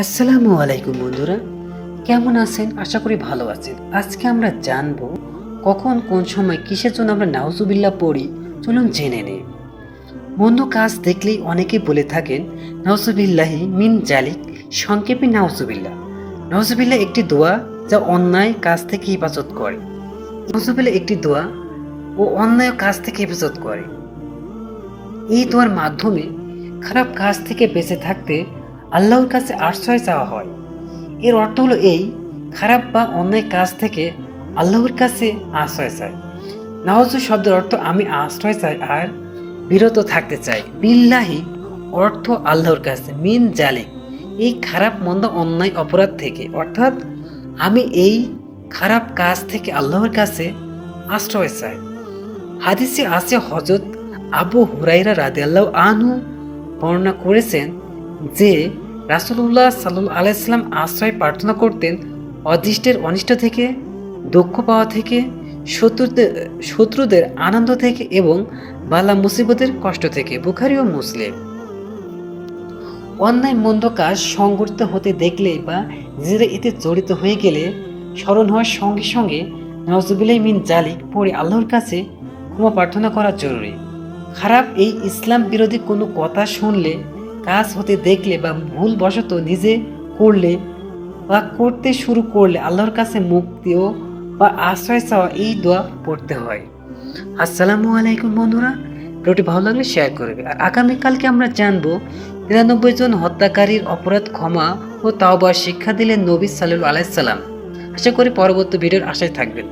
আসসালামু আলাইকুম বন্ধুরা, কেমন আছেন? আশা করি ভালো আছেন। আজকে আমরা জানব কখন কোন সময় কিসের জন্য আমরা নাউজুবিল্লা পড়ি, চলুন জেনে নেই। বন্ধু, কাজ দেখলেই অনেকে বলে থাকেন, নাউজুবিল্লাহি মিন জালিক, সংক্ষেপে নাউজুবিল্লা নাউজুবিল্লা একটি দোয়া যা অন্যায় কাজ থেকে হেফাজত করে। নাউজুবিল্লা একটি দোয়া ও অন্যায় কাজ থেকে হেফাজত করে। এই দোয়ার মাধ্যমে খারাপ কাজ থেকে বেঁচে থাকতে আল্লাহর কাছে আশ্রয় চাওয়া হয়। এর অর্থ হলো এই, খারাপ বা অন্যায় কাজ থেকে আল্লাহর কাছে আশ্রয় চাই। নওয়াজ শব্দের অর্থ আমি আশ্রয় চাই আর বিরত থাকতে চাই। বিল্লাহি অর্থ আল্লাহর কাছে, মিন জালিক। এই খারাপ, মন্দ, অন্যায়, অপরাধ থেকে, অর্থাৎ আমি এই খারাপ কাজ থেকে আল্লাহর কাছে আশ্রয় চাই। হাদিসে আছে হজরত আবু হুরাইরা রাদিয়াল্লাহু আনহু বর্ণনা করেছেন যে রাসূলুল্লাহ সাল্লাল্লাহু আলাইহি সাল্লাম আশ্রয় প্রার্থনা করতেন অদৃষ্টের অনিষ্ট থেকে, দুঃখ পাওয়া থেকে, শত্রুদের শত্রুদের আনন্দ থেকে এবং বালা মুসিবতের কষ্ট থেকে, বুখারি ও মুসলিম। অন্যায় মন্দ কাজ সংগঠিত হতে দেখলে বা নিজেরা এতে জড়িত হয়ে গেলে স্মরণ হওয়ার সঙ্গে সঙ্গে নজরুবিল্লাহ মিন জালিক পড়ে আল্লাহর কাছে ক্ষমা প্রার্থনা করা জরুরি। খারাপ এই ইসলাম বিরোধী কোনো কথা শুনলে কাজ হতে দেখলে বা ভুলবশত নিজে করলে বা করতে শুরু করলে আল্লাহর কাছে মুক্তিও বা আশ্রয় চাওয়া এই দোয়া পড়তে হয়। আসসালামু আলাইকুম বন্ধুরা, ভিডিওটি ভালো লাগলে শেয়ার করবে। আর আগামীকালকে আমরা জানব নিরানব্বই জন হত্যাকারীর অপরাধ ক্ষমা ও তাওবা শিক্ষা দিলেন নবী সাল্লু আলাইসাল্লাম আশা করি পরবর্তী ভিডিওর আশায় থাকবেন।